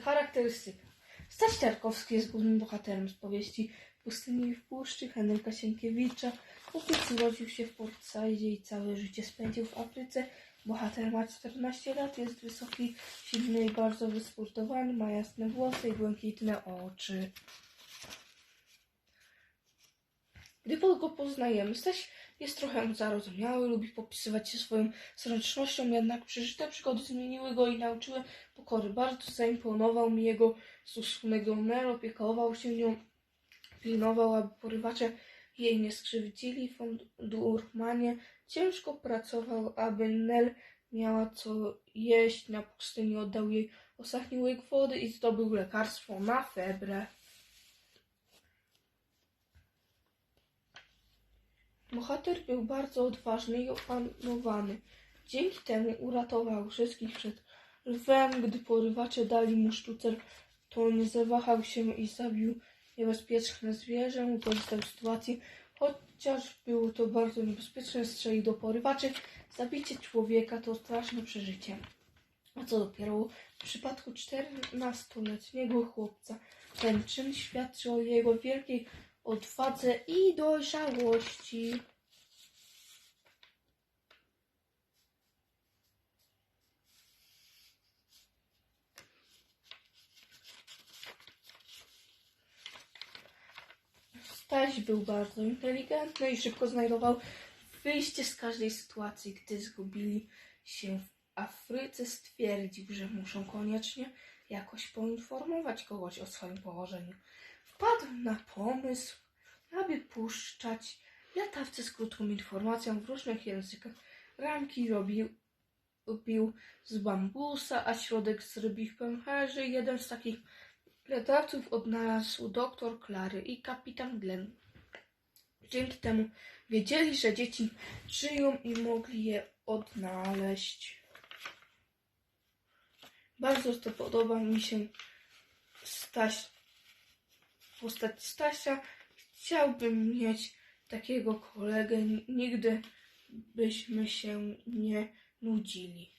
Charakterystyka. Staś Tarkowski jest głównym bohaterem z powieści Pustyni w puszczy Henryka Sienkiewicza. Chłopiec urodził się w Port Saidzie i całe życie spędził w Afryce. Bohater ma 14 lat, jest wysoki, silny i bardzo wysportowany, ma jasne włosy i błękitne oczy. Gdy go poznajemy, Staś jest trochę zarozumiały, lubi popisywać się swoją zręcznością, jednak przeżyte przygody zmieniły go i nauczyły pokory. Bardzo zaimponował mi jego stosunek do Nel, opiekował się nią, pilnował, aby porywacze jej nie skrzywdzili. W Durmanie ciężko pracował, aby Nel miała co jeść. Na pustyni oddał jej ostatni łyk wody i zdobył lekarstwo na febrę. Bohater był bardzo odważny i opanowany. Dzięki temu uratował wszystkich przed lwem. Gdy porywacze dali mu sztucer, to nie zawahał się i zabił niebezpieczne zwierzę. Wykorzystał sytuację, chociaż było to bardzo niebezpieczne, strzelił do porywaczy. Zabicie człowieka to straszne przeżycie. A co dopiero w przypadku 14-letniego chłopca. Ten czyn świadczy o jego wielkiej odwadze i dojrzałości. Staś był bardzo inteligentny i szybko znajdował wyjście z każdej sytuacji. Gdy zgubili się w Afryce, stwierdził, że muszą koniecznie jakoś poinformować kogoś o swoim położeniu. Wpadł na pomysł, aby puszczać latawce z krótką informacją w różnych językach. Ramki robił, robił z bambusa, a środek z rybich pęcherzy. Jeden z takich latawców odnalazł doktor Klary i kapitan Glenn. Dzięki temu wiedzieli, że dzieci żyją i mogli je odnaleźć. Bardzo to podoba mi się Staś, postać Stasia. Chciałbym mieć takiego kolegę. Nigdy byśmy się nie nudzili.